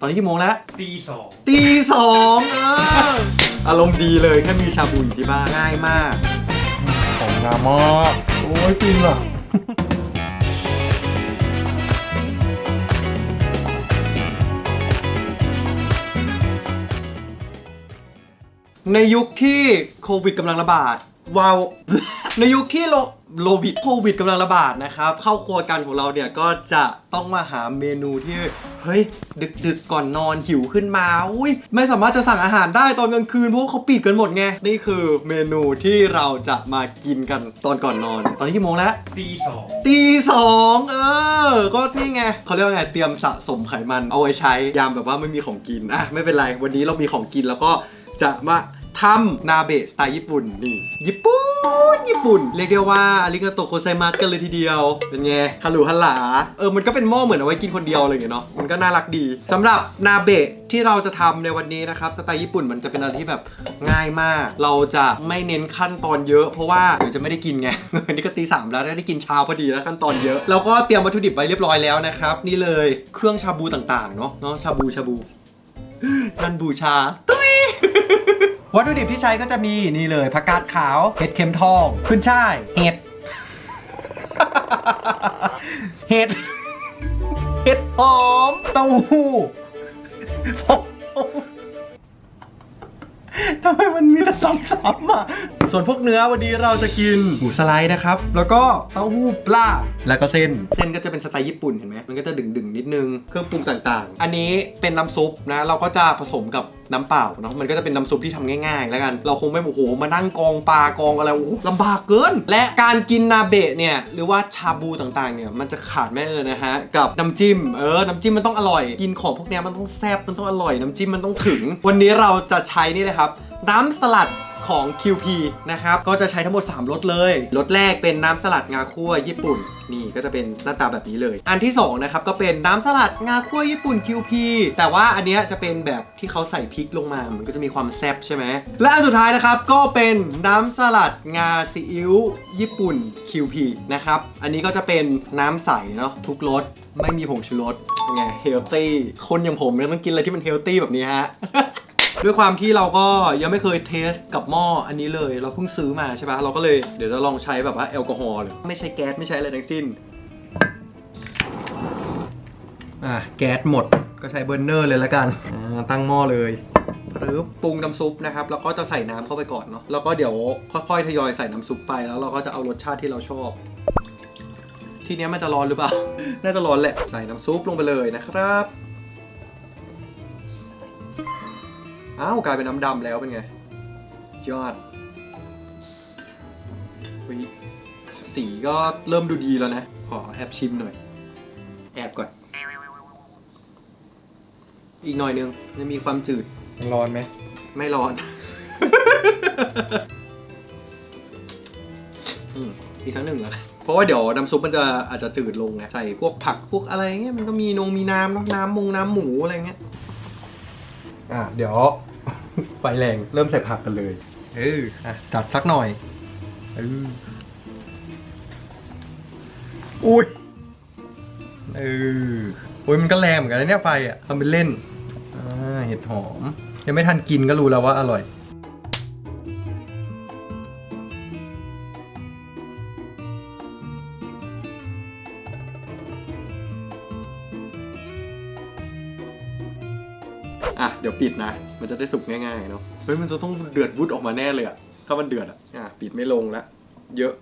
ตอนนี้กี่โมงแล้วตีสองตีสองเอออารมณ์ดีเลยแค่มีชาบูอยู่ที่บ้านง่ายมาก ของงามมากโอ้ยฟินอะในยุคที่โควิดกำลังระบาด วาว ในยุคที่โลโลวิดโควิดกำลังระบาดนะครับเข้าครัวกันของเราเนี่ยก็จะต้องมาหาเมนูที่เฮ้ยดึกดึกๆก่อนนอนหิวขึ้นมาอุ้ยไม่สามารถจะสั่งอาหารได้ตอนกลางคืนเพราะว่าเขาปิดกันหมดไงนี่คือเมนูที่เราจะมากินกันตอนก่อนนอน ตอนนี้กี่โมงแล้วตีสองตีสองเออก็นี่ไงเขาเรียกว่าไงเตรียมสะสมไขมันเอาไว้ใช้ยามแบบว่าไม่มีของกินอะไม่เป็นไรวันนี้เรามีของกินแล้วก็จะมา ทำนาเบะสไตล์ญี่ปุ่นนี่ ญี่ปุ่น ญี่ปุ่น เรียกได้ว่าอาริกาโตโคไซมัสกันเลยทีเดียว เป็นไงฮัลโหลฮัลหลาเออมันก็เป็นหม้อเหมือนเอาไว้กินคนเดียวอะไรอย่างเงี้ยเนาะมันก็น่ารักดีสำหรับนาเบะที่เราจะทำในวันนี้นะครับสไตล์ญี่ปุ่นมันจะเป็นอะไรที่แบบง่ายมาก เราจะไม่เน้นขั้นตอนเยอะ เพราะว่าเดี๋ยวจะไม่ได้กินไงนี่ก็ตีสามแล้วได้กินเช้าพอดีแล้วขั้นตอนเยอะเราก็เตรียมวัตถุดิบไว้เรียบร้อยแล้วนะครับนี่เลยเครื่องชาบูต่างๆเนาะเนาะชาบูชาบูนันบูชาตุ้ย วัตถุดิบที่ใช้ก็จะมีนี่เลยผักกาดขาวเห็ดเข็มทองขึ้นช่ายเห็ด เห็ด เห็ดหอมเต้าหู้ผมทำไมมันมีแต่ซ้ำๆอะ ส่วนพวกเนื้อวันนี้เราจะกินหมูสไลด์นะครับ แล้วก็เต้าหู้ปลาแล้วก็เส้น เส้นก็จะเป็นสไตล์ญี่ปุ่นเห็นไหมมันก็จะดึงๆนิดนึง เครื่องปรุงต่างๆ อันนี้เป็นน้ำซุปนะ เราก็จะผสมกับน้ำเปล่าเนาะ มันก็จะเป็นน้ำซุปที่ทำง่ายๆ แล้วกัน เราคงไม่โอ้โหมานั่งกองปลากองอะไรโอ้ลำบากเกิน และการกินนาเบะเนี่ยหรือว่าชาบูต่างๆเนี่ยมันจะขาดไม่เลยนะฮะกับน้ำจิ้มเออ น้ำจิ้มมันต้องอร่อย กินของพวกเนี้ยมันต้องแซ่บมันต้องอร่อยน้ำจิ้มมันต้องถึง วันนี้เราจะใช้นี่เลยครับน้ำสลัด ของ QP นะครับ ก็จะใช้ทั้งหมด 3รสเลย รสแรกเป็นน้ำสลัดงาคั่วญี่ปุ่น นี่ก็จะเป็นหน้าตาแบบนี้เลย อันที่2นะครับก็เป็นน้ำสลัดงาคั่วญี่ปุ่น QP แต่ว่าอันเนี้ยจะเป็นแบบที่เขาใส่พริกลงมา มันก็จะมีความแซ่บใช่ไหม และอันสุดท้ายนะครับก็เป็นน้ำสลัดงาซีอิ๊วญี่ปุ่น QP นะครับ อันนี้ก็จะเป็นน้ำใสเนาะทุกรสไม่มีผงชูรสไงเฮลตี้คนอย่างผมเนี่ยต้องกินอะไรที่มันเฮลตี้แบบนี้ฮะ ด้วยความที่เราก็ยังไม่เคยเทสกับหม้ออันนี้เลย เราเพิ่งซื้อมาใช่ปะเราก็เลยเดี๋ยวจะลองใช้แบบว่าแอลกอฮอล์เลยไม่ใช่แก๊สไม่ใช่อะไรทั้งสิ้นอะแก๊สหมดก็ใช้เบอร์เนอร์เลยละกันอ่าตั้งหม้อเลยหรือปรุงน้ำซุปนะครับ แล้วก็จะใส่น้ำเข้าไปก่อนเนาะแล้วก็เดี๋ยวค่อยๆทยอยใส่น้ำซุปไปแล้วเราก็จะเอารสชาติที่เราชอบ ทีเนี้ยมันจะร้อนหรือเปล่า น่าจะร้อนแหละใส่น้ำซุปลงไปเลยนะครับ อ้าวกลายเป็นน้ำดำแล้วเป็นไง ยอดอุ๊ยสีก็เริ่มดูดีแล้วนะ ขอแอบชิมหน่อย แอบก่อน อีกหน่อยนึงจะมีความจืด ร้อนไหม ไม่ร้อน อืมอีกสักหนึ่งแล้วกันเพราะว่าเดี๋ยวน้ำซุปมันจะอาจจะจืดลงไงใส่พวกผักพวกอะไรเงี้ยมันก็มีนงมีน้ำเนอะน้ำมงน้ำหมูอะไรเงี้ย อะเดี๋ยว ไฟแรงเริ่มใส่ผักกันเลยเอออะจัดสักหน่อยเอออุ้ยเออโอ้ยมันก็แรงเหมือนกันนะเนี่ยไฟอะทำเป็นเล่นอ่าเห็ดหอม ยังไม่ทันกินก็รู้แล้วว่าอร่อย อะเดี๋ยวปิดนะ มันจะได้สุกง่ายๆเนาะเฮ้ยมันจะต้องเดือดวุดออกมาแน่เลยอะถ้ามันเดือดอะอะปิดไม่ลงแล้วเยอะ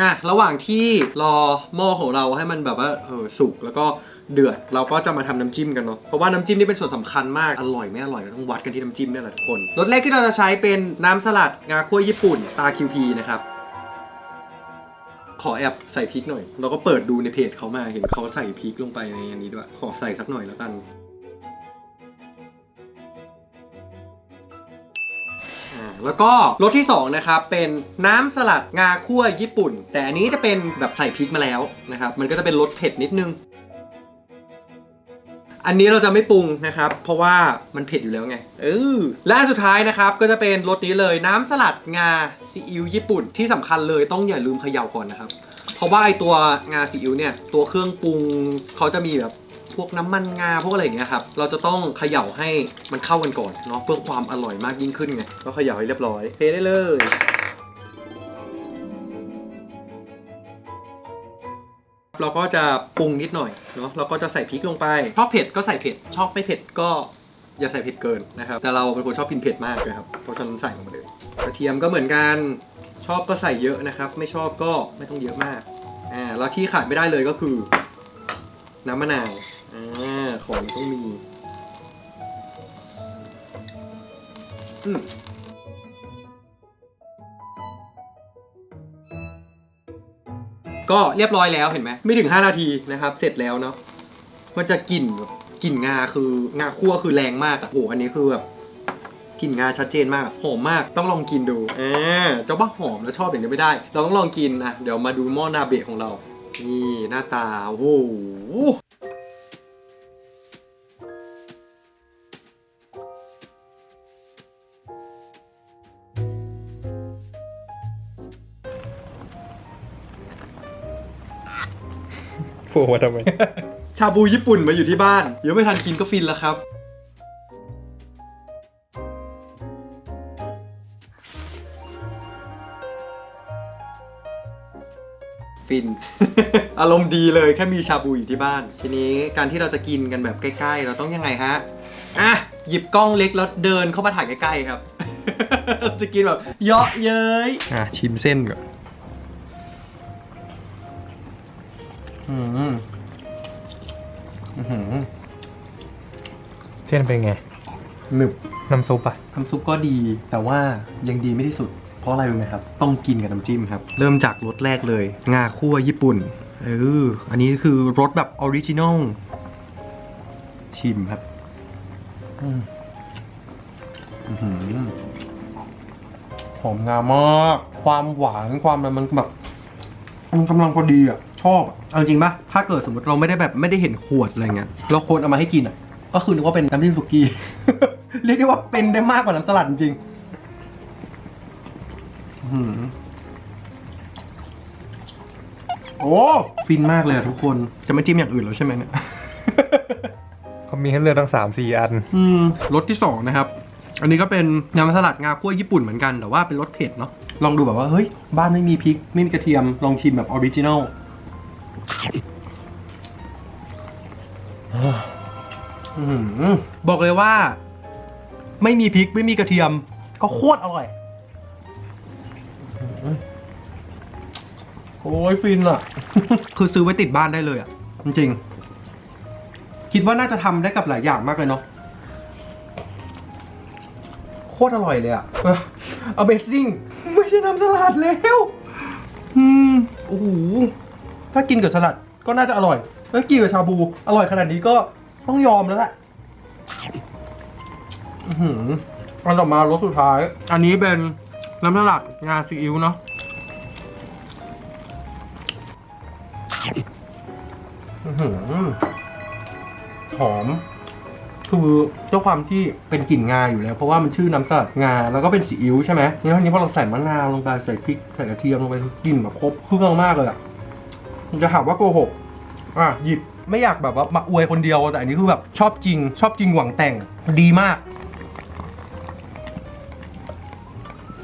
อะระหว่างที่รอหม้อของเราให้มันแบบว่าเออสุกแล้วก็เดือดเราก็จะมาทำน้ำจิ้มกันเนาะเพราะว่าน้ำจิ้มนี่เป็นส่วนสำคัญมากอร่อยไม่อร่อยต้องวัดกันที่น้ำจิ้มเนี่ยแหละทุกคนรสแรกที่เราจะใช้เป็นน้ำสลัดงาคั่วญี่ปุ่นตา QP นะครับ ขอแอบใส่พริกหน่อย เราก็เปิดดูในเพจเขามาเห็นเขาใส่พริกลงไปในอันนี้ด้วย ขอใส่สักหน่อยแล้วกัน อ่า แล้วก็รสที่ 2 นะครับ เป็นน้ำสลัดงาคั่วญี่ปุ่น แต่อันนี้จะเป็นแบบใส่พริกมาแล้วนะครับ มันก็จะเป็นรสเผ็ดนิดนึง อันนี้เราจะไม่ปรุงนะครับ เพราะว่ามันเผ็ดอยู่แล้วไง เออ และสุดท้ายนะครับ ก็จะเป็นรสนี้เลยน้ำสลัดงาซีอิ๊วญี่ปุ่นที่สำคัญเลยต้องอย่าลืมเขย่าก่อนนะครับ เพราะว่าไอตัวงาซีอิ๊วเนี่ย ตัวเครื่องปรุงเขาจะมีแบบพวกน้ำมันงาพวกอะไรอย่างเงี้ยครับ เราจะต้องเขย่าให้มันเข้ากันก่อนเนาะเพื่อความอร่อยมากยิ่งขึ้นไงก็เขย่าให้เรียบร้อยเทได้เลย เราก็จะปรุงนิดหน่อยเนาะเราก็จะใส่พริกลงไป ชอบเผ็ดก็ใส่เผ็ด ชอบไม่เผ็ดก็อย่าใส่เผ็ดเกินนะครับ แต่เราเป็นคนชอบกินเผ็ดมากเลยครับ เพราะฉะนั้นใส่ลงไปเลย กระเทียมก็เหมือนกัน ชอบก็ใส่เยอะนะครับ ไม่ชอบก็ไม่ต้องเยอะมาก อ่า แล้วที่ขาดไม่ได้เลยก็คือ น้ำมะนาว อ่า ของต้องมี อืม ก็เรียบร้อยแล้วเห็นไหมไม่ถึง 5 นาทีนะครับ เสร็จแล้วเนาะมันจะกลิ่นแบบกลิ่นงาคืองาคั่วคือแรงมากอะโอ้โหอันนี้คือแบบกลิ่นงาชัดเจนมากหอมมากต้องลองกินดูอ่าเจ้าบ้าหอมแล้วชอบอย่างนี้ไม่ได้ เราต้องลองกินนะเดี๋ยวมาดูหม้อนาเบะของเรา นี่หน้าตาโอ้โห โผล่มาทำไม ชาบูญี่ปุ่นมาอยู่ที่บ้าน เดี๋ยวไม่ทันกินก็ฟินแล้วครับ ฟิน อารมณ์ดีเลยแค่มีชาบูอยู่ที่บ้าน ทีนี้การที่เราจะกินกันแบบใกล้ๆ เราต้องยังไงฮะ อะ หยิบกล้องเล็กแล้วเดินเข้ามาถ่ายใกล้ๆครับ จะกินแบบเยาะเย้ยอะชิมเส้นก่อน อืมอื้อหือเส้นเป็นไง หนึบ น้ำซุปอะน้ำซุปก็ดีแต่ว่ายังดีไม่ที่สุด เพราะอะไรรู้ไหมครับ ต้องกินกับน้ำจิ้มครับ เริ่มจากรสแรกเลย งาคั่วญี่ปุ่นเอออันนี้คือรสแบบออริจินอลชิมครับอืมอื้อหือหอมงามาก ความหวานความอะไรมันแบบมันกำลังพอดีอะ ชอบอะเอาจริงปะถ้าเกิดสมมติเราไม่ได้แบบไม่ได้เห็นขวดอะไรเงี้ยเราคนเอามาให้กินอะ ก็คือนึกว่าเป็นน้ำจิ้มสุกี้ เรียกได้ว่าเป็นได้มากกว่าน้ำสลัดจริงๆอื้อหือโอ้ฟินมากเลยอะทุกคนจะไม่จิ้มอย่างอื่นแล้วใช่ไหมเนี่ย เขามีให้เลือกทั้งสามสี่อัน อืมรสที่สองนะครับ อันนี้ก็เป็นน้ำสลัดงาคั่วญี่ปุ่นเหมือนกัน แต่ว่าเป็นรสเผ็ดเนาะ ลองดูแบบว่า เฮ้ย บ้านไม่มีพริก ไม่มีกระเทียม ลองชิมแบบออริจินอลอื้อหือ บอกเลยว่า ไม่มีพริกไม่มีกระเทียม ก็โคตรอร่อยอื้อหือโอ้ยฟินอะคือซื้อไว้ติดบ้านได้เลยอะจริงๆคิดว่าน่าจะทำได้กับหลายอย่างมากเลยเนาะโคตรอร่อยเลยอะเออ Amazing ไม่ใช่น้ำสลัดแล้ว อืม โอ้โห ถ้ากินกับสลัดก็น่าจะอร่อยถ้ากินกับชาบูอร่อยขนาดนี้ก็ต้องยอมแล้วแหละอือหืออันต่อมารสสุดท้าย อันนี้เป็นน้ำสลัดงาซีอิ๊วเนาะอือหือหอม คือด้วยความที่เป็นกลิ่นงาอยู่แล้ว เพราะว่ามันชื่อน้ำสลัดงา แล้วก็เป็นซีอิ๊วใช่ไหมแล้วทีนี้พอเราใส่มะนาวลงไปใส่พริกใส่กระเทียมลงไปกลิ่นแบบครบเครื่องมากเลยอะ มันจะหาว่าโกหกอะหยิบไม่อยากแบบว่ามาอวยคนเดียว แต่อันนี้คือแบบชอบจริง ชอบจริงหวังแต่งดีมาก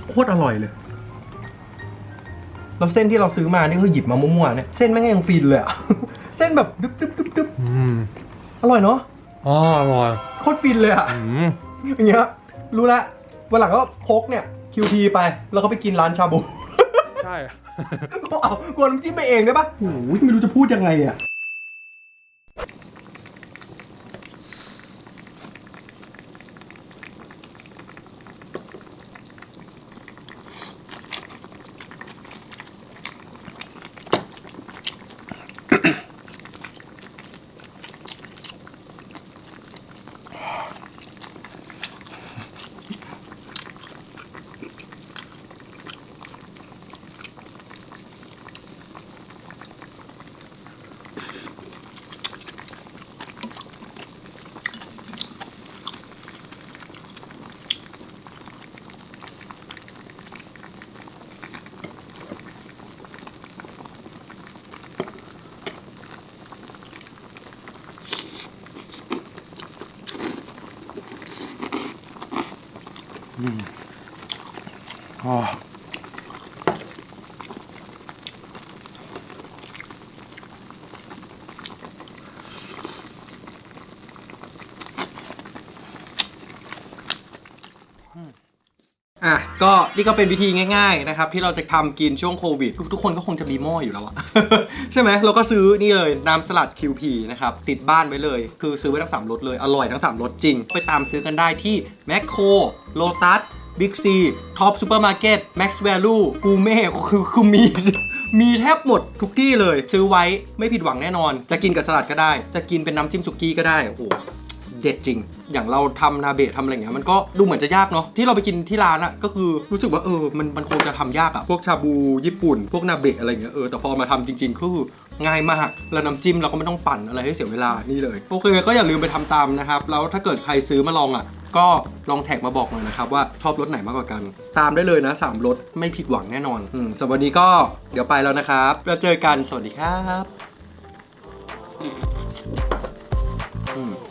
โคตรอร่อยเลยแล้วเส้นที่เราซื้อมานี่คือหยิบมามั่วๆเนี่ยเส้นแม่งยังฟินเลยอะเส้นแบบดึ๊บดึ๊บดึ๊บดึ๊บอืมอร่อยเนาะอ๋ออร่อยโคตรฟินเลยอะอืมอย่างเงี้ยรู้ละวันหลังก็พกเนี่ย QT ไปแล้วก็ไปกินร้านชาบู ใช่ กูเอากวนน้ำจิ้มไปเองได้ปะโอ้ยไม่รู้จะพูดยังไงอะ อะก็นี่ก็เป็นวิธีง่ายๆนะครับที่เราจะทำกินช่วงโควิด ทุกคนก็คงจะมีหม้ออยู่แล้วอะใช่ไหมเราก็ซื้อนี่เลยน้ำสลัด QP นะครับติดบ้านไว้เลย คือซื้อไว้ทั้ง3รสเลยอร่อยทั้ง3รสจริง ไปตามซื้อกันได้ที่แมคโครโลตัสบิ๊กซีท็อปซูเปอร์มาร์เก็ตแม็กซ์แวลูกูเม่คือคือมีมีแทบหมดทุกที่เลย ซื้อไว้ไม่ผิดหวังแน่นอน จะกินกับสลัดก็ได้ จะกินเป็นน้ำจิ้มสุกี้ก็ได้โอ้โห เด็ดจริง อย่างเราทำนาเบะทำอะไรเงี้ยมันก็ดูเหมือนจะยากเนาะที่เราไปกินที่ร้านอะก็คือรู้สึกว่าเออมันมันคงจะทำยากอะพวกชาบูญี่ปุ่น พวกนาเบะอะไรเงี้ยเออแต่พอมาทำจริงๆคือง่ายมาก แล้วน้ำจิ้มเราก็ไม่ต้องปั่นอะไรให้เสียเวลานี่เลย โอเค ก็อย่าลืมไปทำตามนะครับ แล้วถ้าเกิดใครซื้อมาลองอะก็ลองแท็กมาบอกหน่อยนะครับ ว่าชอบรสไหนมากกว่ากัน ตามได้เลยนะสามรสไม่ผิดหวังแน่นอนอืมสำหรับวันนี้ก็เดี๋ยวไปแล้วนะครับแล้วเจอกันสวัสดีครับ